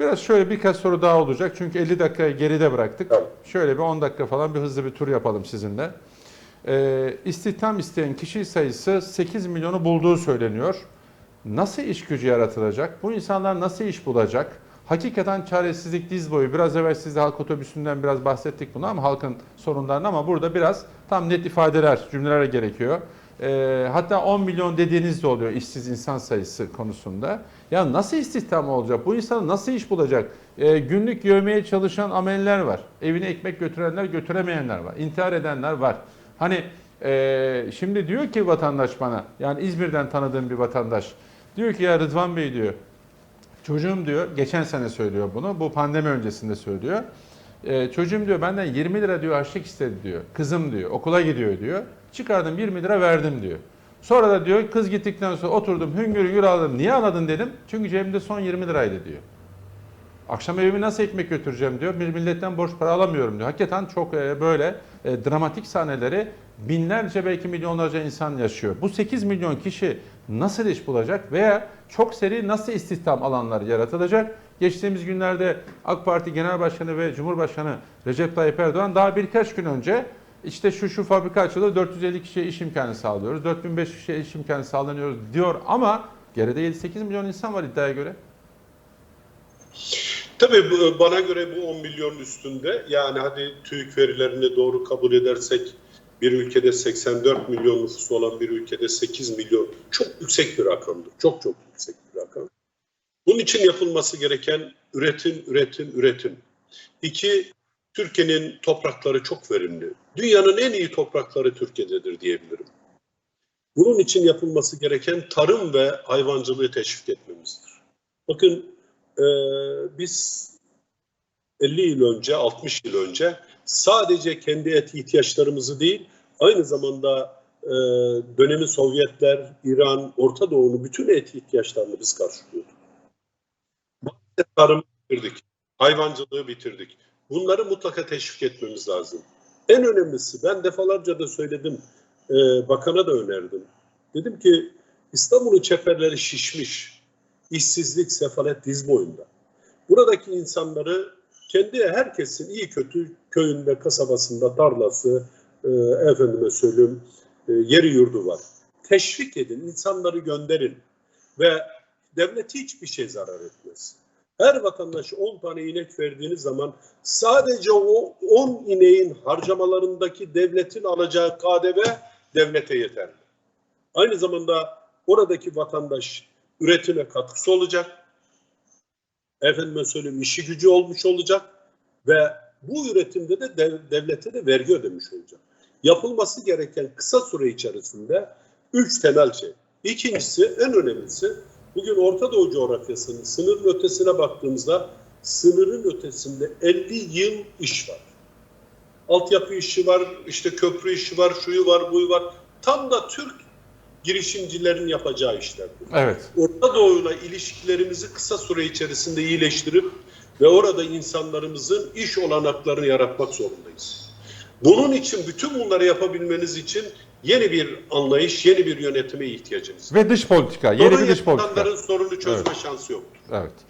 Biraz şöyle birkaç soru daha olacak. Çünkü 50 dakikayı geride bıraktık. Tamam. Şöyle bir 10 dakika falan bir hızlı bir tur yapalım sizinle. Ee, istihdam isteyen kişi sayısı 8 milyonu bulduğu söyleniyor. Nasıl iş gücü yaratılacak? Bu insanlar nasıl iş bulacak? Hakikaten çaresizlik diz boyu. Biraz evvel siz de halk otobüsünden biraz bahsettik bunu ama halkın sorunlarını ama burada biraz tam net ifadeler, cümleler gerekiyor. Ee, hatta 10 milyon dediğiniz de oluyor işsiz insan sayısı konusunda. Ya nasıl istihdam olacak? Bu insan nasıl iş bulacak? Ee, günlük yövmeye çalışan ameliler var. Evine ekmek götürenler, götüremeyenler var. İntihar edenler var. Hani ee, şimdi diyor ki vatandaş bana, yani İzmir'den tanıdığım bir vatandaş. Diyor ki ya Rıdvan Bey diyor, çocuğum diyor, geçen sene söylüyor bunu, bu pandemi öncesinde söylüyor. Ee, çocuğum diyor benden 20 lira diyor harçlık istedi diyor. Kızım diyor, okula gidiyor diyor. Çıkardım 20 lira verdim diyor. Sonra da diyor kız gittikten sonra oturdum hüngür hüngür ağladım. Niye ağladın dedim. Çünkü cebimde son 20 liraydı diyor. Akşam evime nasıl ekmek götüreceğim diyor. Bir milletten borç para alamıyorum diyor. Hakikaten çok e, böyle e, dramatik sahneleri binlerce belki milyonlarca insan yaşıyor. Bu 8 milyon kişi nasıl iş bulacak veya çok seri nasıl istihdam alanları yaratılacak? Geçtiğimiz günlerde AK Parti Genel Başkanı ve Cumhurbaşkanı Recep Tayyip Erdoğan daha birkaç gün önce işte şu şu fabrika açıldı 450 kişiye iş imkanı sağlıyoruz. 4500 kişiye iş imkanı sağlanıyoruz diyor ama geride 7-8 milyon insan var iddiaya göre. Tabii bana göre bu 10 milyon üstünde. Yani hadi TÜİK verilerini doğru kabul edersek bir ülkede 84 milyon nüfusu olan bir ülkede 8 milyon çok yüksek bir rakamdır. Çok çok yüksek bir rakam. Bunun için yapılması gereken üretim, üretim, üretim. İki, Türkiye'nin toprakları çok verimli. Dünyanın en iyi toprakları Türkiye'dedir diyebilirim. Bunun için yapılması gereken tarım ve hayvancılığı teşvik etmemizdir. Bakın ee, biz 50 yıl önce, 60 yıl önce sadece kendi et ihtiyaçlarımızı değil, aynı zamanda e, dönemi Sovyetler, İran, Orta Doğu'nun bütün et ihtiyaçlarını biz karşılıyorduk. Tarımı bitirdik, hayvancılığı bitirdik. Bunları mutlaka teşvik etmemiz lazım. En önemlisi, ben defalarca da söyledim, e, bakana da önerdim. Dedim ki İstanbul'un çeperleri şişmiş işsizlik, sefalet diz boyunda. Buradaki insanları kendi herkesin iyi kötü köyünde, kasabasında, tarlası, e, efendime söyleyeyim, e, yeri yurdu var. Teşvik edin, insanları gönderin ve devleti hiçbir şey zarar etmez. Her vatandaş 10 tane inek verdiğiniz zaman sadece o 10 ineğin harcamalarındaki devletin alacağı KDV devlete yeterli. Aynı zamanda oradaki vatandaş üretime katkısı olacak. Efendime söyleyeyim işi gücü olmuş olacak ve bu üretimde de dev- devlete de vergi ödemiş olacak. Yapılması gereken kısa süre içerisinde üç temel şey. İkincisi en önemlisi bugün Orta Doğu coğrafyasının sınırın ötesine baktığımızda sınırın ötesinde 50 yıl iş var. Altyapı işi var, işte köprü işi var, şuyu var, buyu var. Tam da Türk girişimcilerin yapacağı işlerdir. Evet. Orta Doğu'yla ilişkilerimizi kısa süre içerisinde iyileştirip ve orada insanlarımızın iş olanaklarını yaratmak zorundayız. Bunun için bütün bunları yapabilmeniz için yeni bir anlayış, yeni bir yönetime ihtiyacınız var. Ve dış politika, yeni Sorun bir dış politika. sorunu çözme Evet. şansı yoktur. Evet.